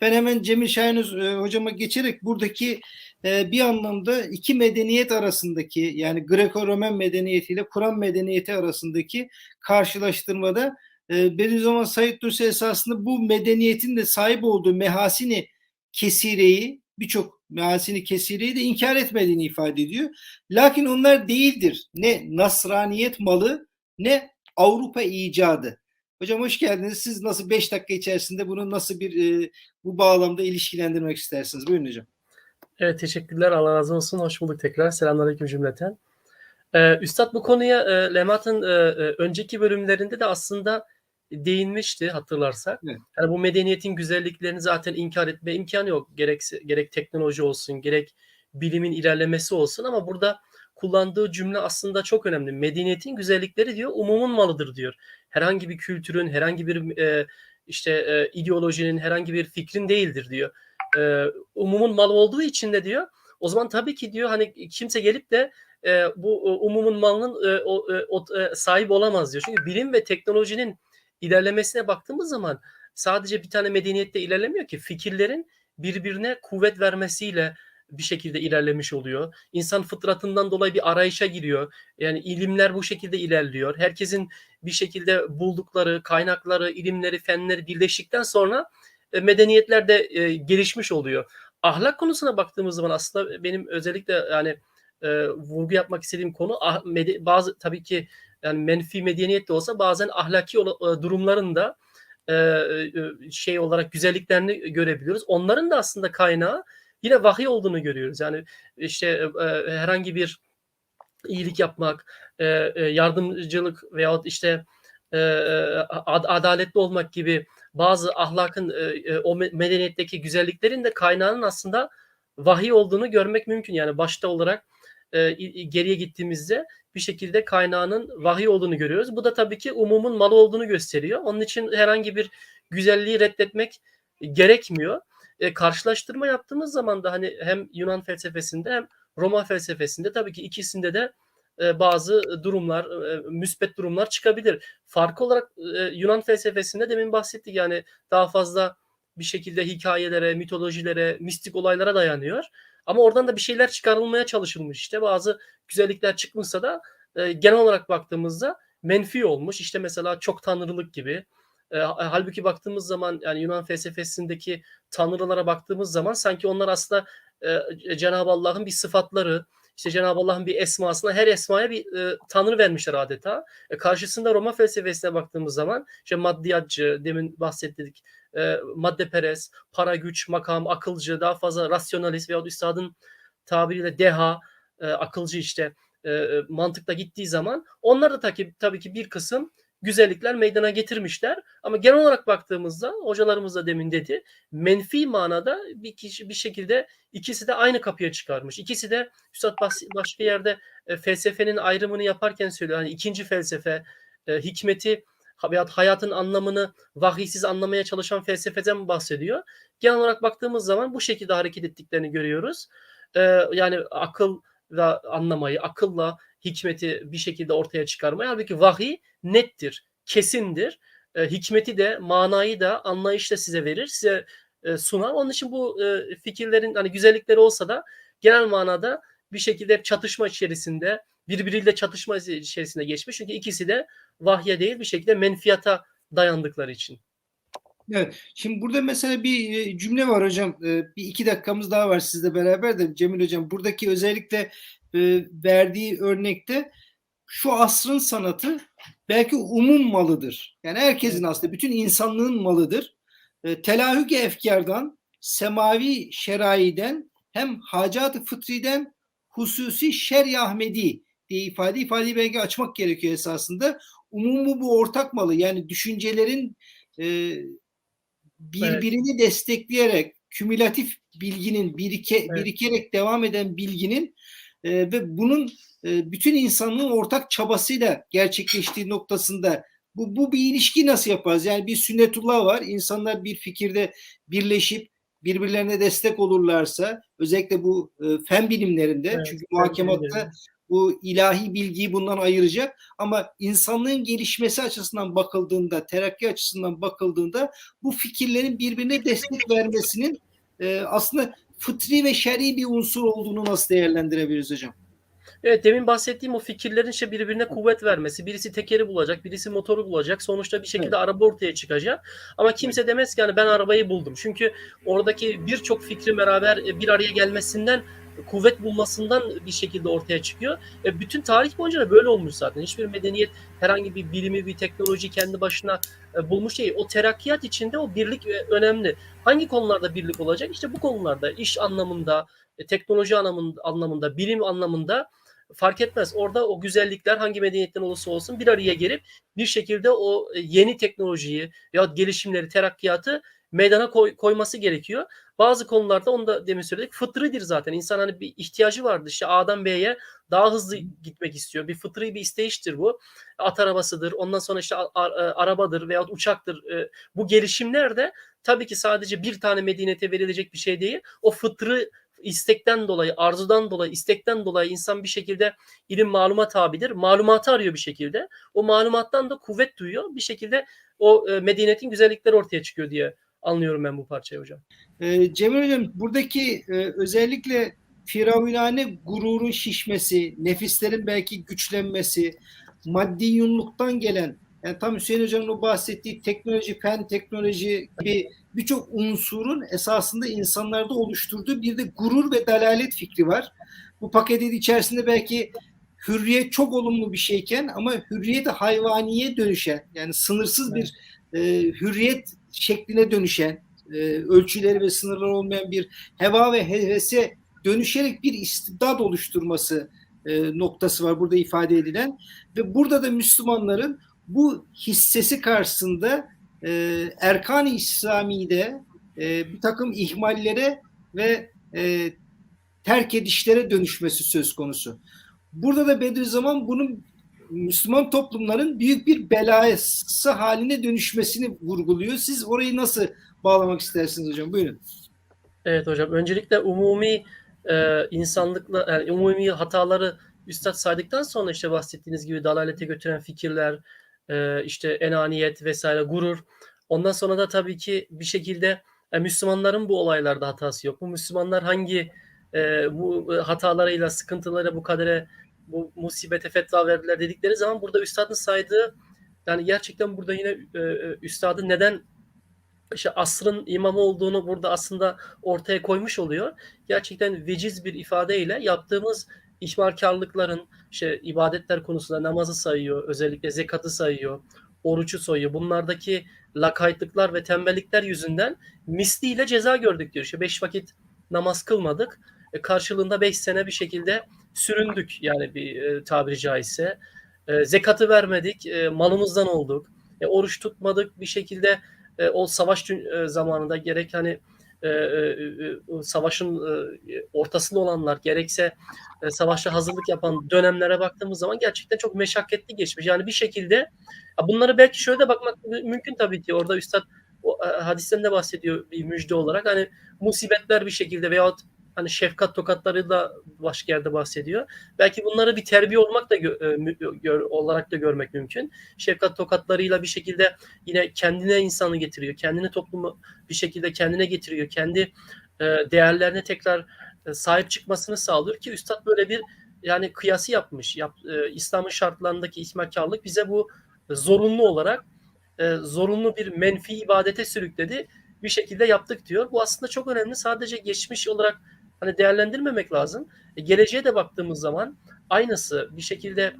Ben hemen Cemil Şahinöz e, hocama geçerek buradaki e, bir anlamda iki medeniyet arasındaki yani Greko-Romen medeniyetiyle Kur'an medeniyeti arasındaki karşılaştırmada e, Bediüzzaman Said Nursi esasında bu medeniyetin de sahip olduğu mehasini kesireyi birçok mehasini kesireyi de inkar etmediğini ifade ediyor. Lakin onlar değildir. Ne Nasraniyet malı ne Avrupa icadı. Hocam hoş geldiniz. Siz nasıl 5 dakika içerisinde bunu nasıl bir e, bu bağlamda ilişkilendirmek istersiniz? Buyurun hocam. Evet teşekkürler. Allah razı olsun. Hoş bulduk tekrar. Selamünaleyküm cümleten. Ee, Üstad bu konuya e, Lemat'ın e, önceki bölümlerinde de aslında değinmişti hatırlarsak. Evet. Yani bu medeniyetin güzelliklerini zaten inkar etme imkanı yok. Gerek, gerek teknoloji olsun, gerek bilimin ilerlemesi olsun ama burada kullandığı cümle aslında çok önemli. Medeniyetin güzellikleri diyor umumun malıdır diyor. Herhangi bir kültürün, herhangi bir e, işte e, ideolojinin, herhangi bir fikrin değildir diyor. E, umumun malı olduğu için de diyor. O zaman tabii ki diyor hani kimse gelip de e, bu e, umumun malının e, o, e, o, e, sahip olamaz diyor. Çünkü bilim ve teknolojinin ilerlemesine baktığımız zaman sadece bir tane medeniyette ilerlemiyor ki fikirlerin birbirine kuvvet vermesiyle bir şekilde ilerlemiş oluyor. İnsan fıtratından dolayı bir arayışa giriyor. Yani ilimler bu şekilde ilerliyor. Herkesin bir şekilde buldukları, kaynakları, ilimleri, fenleri birleştikten sonra e, medeniyetler de e, gelişmiş oluyor. Ahlak konusuna baktığımız zaman aslında benim özellikle yani e, vurgu yapmak istediğim konu ah, bazı tabii ki yani menfi medeniyet de olsa bazen ahlaki ola- e, durumların da e, şey olarak güzelliklerini görebiliyoruz. Onların da aslında kaynağı yine vahiy olduğunu görüyoruz. Yani işte e, e, herhangi bir iyilik yapmak, e, e, yardımcılık veyahut işte e, ad- adaletli olmak gibi bazı ahlakın e, e, o me- medeniyetteki güzelliklerin de kaynağının aslında vahiy olduğunu görmek mümkün. Yani başta olarak e, geriye gittiğimizde bir şekilde kaynağının vahiy olduğunu görüyoruz. Bu da tabii ki umumun malı olduğunu gösteriyor. Onun için herhangi bir güzelliği reddetmek gerekmiyor. E, karşılaştırma yaptığımız zaman da hani hem Yunan felsefesinde hem Roma felsefesinde tabii ki ikisinde de e, bazı durumlar, e, müspet durumlar çıkabilir. Farkı olarak e, Yunan felsefesinde demin bahsettik yani daha fazla bir şekilde hikayelere, mitolojilere, mistik olaylara dayanıyor. Ama oradan da bir şeyler çıkarılmaya çalışılmış. İşte bazı güzellikler çıkmışsa da e, genel olarak baktığımızda menfi olmuş. İşte mesela çok tanrılık gibi. Halbuki baktığımız zaman yani Yunan felsefesindeki tanrılara baktığımız zaman sanki onlar aslında e, Cenab-ı Allah'ın bir sıfatları, işte Cenab-ı Allah'ın bir esmasına her esmaya bir e, tanrı vermişler adeta. E, karşısında Roma felsefesine baktığımız zaman işte maddiyatçı, demin bahsettik, e, maddeperest, para güç, makam, akılcı, daha fazla rasyonalist veyahut üstadın tabiriyle deha, e, akılcı işte e, mantıkta gittiği zaman onlar da tabii, tabii ki bir kısım güzellikler meydana getirmişler. Ama genel olarak baktığımızda hocalarımız da demin dedi menfi manada bir kişi bir şekilde ikisi de aynı kapıya çıkarmış. İkisi de Üstad başka yerde e, felsefenin ayrımını yaparken söylüyor. Hani ikinci felsefe e, hikmeti veyahut hayatın anlamını vahiysiz anlamaya çalışan felsefeden bahsediyor. Genel olarak baktığımız zaman bu şekilde hareket ettiklerini görüyoruz. E, yani akılla anlamayı, akılla hikmeti bir şekilde ortaya çıkarmayı. Halbuki vahiy nettir, kesindir. E, hikmeti de, manayı da, anlayışı da size verir, size e, sunar. Onun için bu e, fikirlerin hani güzellikleri olsa da genel manada bir şekilde hep çatışma içerisinde, birbiriyle çatışma içerisinde geçmiş. Çünkü ikisi de vahye değil bir şekilde menfiyata dayandıkları için. Evet. Şimdi burada mesela bir e, cümle var hocam. E, Bir iki dakikamız daha var sizle beraber de Cemil hocam. Buradaki özellikle e, verdiği örnekte şu asrın sanatı belki umum malıdır. Yani herkesin aslında bütün insanlığın malıdır. E, Telahüke efkardan, semavi şeraiden hem hacat-ı fıtriden hususi şer Ahmedi diye ifade ifadeyi belki açmak gerekiyor esasında. Umumu bu ortak malı yani düşüncelerin e, birbirini destekleyerek kümülatif bilginin birike, Evet. birikerek devam eden bilginin e, ve bunun e, bütün insanlığın ortak çabasıyla gerçekleştiği noktasında bu, bu bir ilişki nasıl yaparız? Yani bir sünnetullah var. İnsanlar bir fikirde birleşip birbirlerine destek olurlarsa özellikle bu e, fen bilimlerinde Evet, çünkü muhakematta bu ilahi bilgiyi bundan ayıracak ama insanlığın gelişmesi açısından bakıldığında, terakki açısından bakıldığında bu fikirlerin birbirine destek vermesinin e, aslında fıtri ve şer'i bir unsur olduğunu nasıl değerlendirebiliriz hocam? Evet demin bahsettiğim o fikirlerin işte birbirine kuvvet vermesi. Birisi tekeri bulacak, birisi motoru bulacak. Sonuçta bir şekilde Evet. araba ortaya çıkacak. Ama kimse demez ki yani ben arabayı buldum. Çünkü oradaki birçok fikrin beraber e, bir araya gelmesinden kuvvet bulmasından bir şekilde ortaya çıkıyor. E, bütün tarih boyunca da böyle olmuş zaten. Hiçbir medeniyet herhangi bir bilimi, bir teknoloji kendi başına e, bulmuş değil. O terakkiyat içinde o birlik e, önemli. Hangi konularda birlik olacak? İşte bu konularda iş anlamında, e, teknoloji anlamında, bilim anlamında fark etmez. Orada o güzellikler hangi medeniyetten olursa olsun bir araya gelip bir şekilde o yeni teknolojiyi ya gelişimleri, terakkiyatı meydana koy- koyması gerekiyor. Bazı konularda onu da demin söyledik fıtridir zaten. İnsan hani bir ihtiyacı vardır. İşte A'dan B'ye daha hızlı gitmek istiyor. Bir fıtri bir isteyiştir bu. At arabasıdır. Ondan sonra işte e, arabadır veya uçaktır. E, Bu gelişimler de tabii ki sadece bir tane medeniyete verilecek bir şey değil. O fıtrı istekten dolayı, arzudan dolayı, istekten dolayı insan bir şekilde ilim maluma tabidir. Malumatı arıyor bir şekilde. O malumattan da kuvvet duyuyor. Bir şekilde o e, medeniyetin güzellikleri ortaya çıkıyor diye anlıyorum ben bu parçayı hocam. Ee, Cemil Hocam buradaki e, özellikle firavunane gururun şişmesi, nefislerin belki güçlenmesi, maddi yunluktan gelen yani tam Hüseyin Hocam'ın o bahsettiği teknoloji, fen teknoloji gibi birçok unsurun esasında insanlarda oluşturduğu bir de gurur ve dalalet fikri var. Bu paketin içerisinde belki hürriyet çok olumlu bir şeyken ama hürriyet hayvaniye dönüşen yani sınırsız bir e, hürriyet şekline dönüşen e, ölçüleri ve sınırları olmayan bir heva ve hevese dönüşerek bir istibdat oluşturması e, noktası var burada ifade edilen ve burada da Müslümanların bu hissesi karşısında e, Erkan-ı İslami'de e, bir takım ihmallere ve e, terk edişlere dönüşmesi söz konusu. Burada da Bediüzzaman bunun Müslüman toplumların büyük bir belası haline dönüşmesini vurguluyor. Siz orayı nasıl bağlamak istersiniz hocam? Buyurun. Evet hocam. Öncelikle umumi e, insanlıkla yani umumi hataları üstad saydıktan sonra işte bahsettiğiniz gibi dalalete götüren fikirler, e, işte enaniyet vesaire, gurur. Ondan sonra da tabii ki bir şekilde e, Müslümanların bu olaylarda hatası yok. Bu Müslümanlar hangi e, bu hatalarıyla, sıkıntılarıyla bu kadere, bu musibete fetva verdiler dedikleri zaman burada üstadın saydığı yani gerçekten burada yine e, e, üstadın neden işte asrın imamı olduğunu burada aslında ortaya koymuş oluyor. Gerçekten veciz bir ifadeyle yaptığımız ihmalkarlıkların işte ibadetler konusunda namazı sayıyor, özellikle zekatı sayıyor, orucu sayıyor. Bunlardaki lakaytlıklar ve tembellikler yüzünden misliyle ceza gördük diyor. İşte beş vakit namaz kılmadık. E, karşılığında beş sene bir şekilde süründük yani bir e, tabiri caizse. E, zekatı vermedik, e, malımızdan olduk. E, oruç tutmadık bir şekilde e, o savaş e, zamanında gerek hani e, e, savaşın e, ortasında olanlar gerekse e, savaşa hazırlık yapan dönemlere baktığımız zaman gerçekten çok meşakkatli geçmiş. Yani bir şekilde bunları belki şöyle de bakmak mümkün tabii ki. Orada üstad o, e, hadisten de bahsediyor bir müjde olarak. Hani musibetler bir şekilde veyahut hani şefkat tokatları da başka yerde bahsediyor. Belki bunları bir terbiye olmak da gö- gör, olarak da görmek mümkün. Şefkat tokatlarıyla bir şekilde yine kendine insanı getiriyor. Kendini toplumu bir şekilde kendine getiriyor. Kendi e, değerlerine tekrar e, sahip çıkmasını sağlıyor ki üstad böyle bir yani kıyası yapmış. Yap, e, İslam'ın şartlarındaki ihmalkarlık bize bu zorunlu olarak e, zorunlu bir menfi ibadete sürükledi. Bir şekilde yaptık diyor. Bu aslında çok önemli. Sadece geçmiş olarak hani değerlendirmemek lazım. E, geleceğe de baktığımız zaman aynısı bir şekilde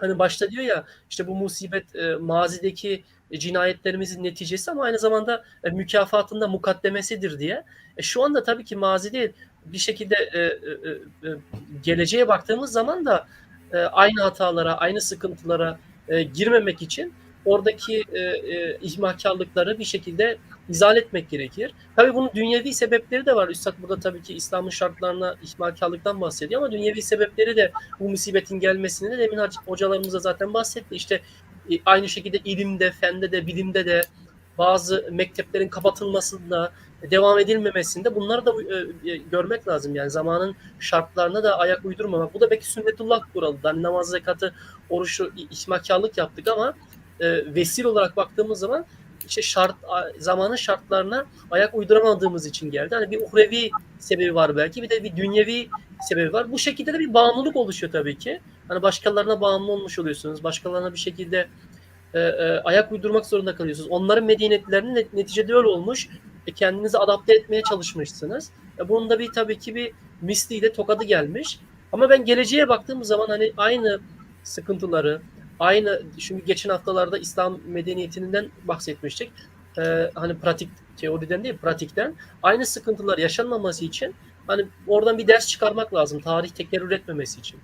hani başta diyor ya işte bu musibet e, mazideki e, cinayetlerimizin neticesi ama aynı zamanda e, mükafatında mukaddemesidir diye. E, şu anda tabii ki mazi değil bir şekilde e, e, e, geleceğe baktığımız zaman da e, aynı hatalara, aynı sıkıntılara e, girmemek için oradaki e, e, ihmalkarlıkları bir şekilde izah etmek gerekir. Tabii bunun dünyevi sebepleri de var. Üstad burada tabii ki İslam'ın şartlarına ihmalkarlıktan bahsediyor ama dünyevi sebepleri de bu musibetin gelmesini de demin hocalarımız da zaten bahsetti. İşte e, aynı şekilde ilimde, fende de, bilimde de bazı mekteplerin kapatılmasında, devam edilmemesinde bunları da e, e, görmek lazım. Yani zamanın şartlarına da ayak uydurmamak. Bu da belki sünnetullah kuralı. Yani namaz, zekatı, oruçu, ihmakarlık yaptık ama e, vesil olarak baktığımız zaman işte şart zamanın şartlarına ayak uyduramadığımız için geldi. Hani bir uhrevi sebebi var belki bir de bir dünyevi sebebi var. Bu şekilde de bir bağımlılık oluşuyor tabii ki. Hani başkalarına bağımlı olmuş oluyorsunuz. Başkalarına bir şekilde e, e, ayak uydurmak zorunda kalıyorsunuz. Onların medeniyetlerinin net, neticede öyle olmuş. E, kendinizi adapte etmeye çalışmışsınız. E, bunun da bir tabii ki bir misliği de tokadı gelmiş. Ama ben geleceğe baktığım zaman hani aynı sıkıntıları, aynı şimdi geçen haftalarda İslam medeniyetinden bahsetmiştik. Ee, hani pratik teoriden değil pratikten aynı sıkıntılar yaşanmaması için hani oradan bir ders çıkarmak lazım tarih tekerrür etmemesi için.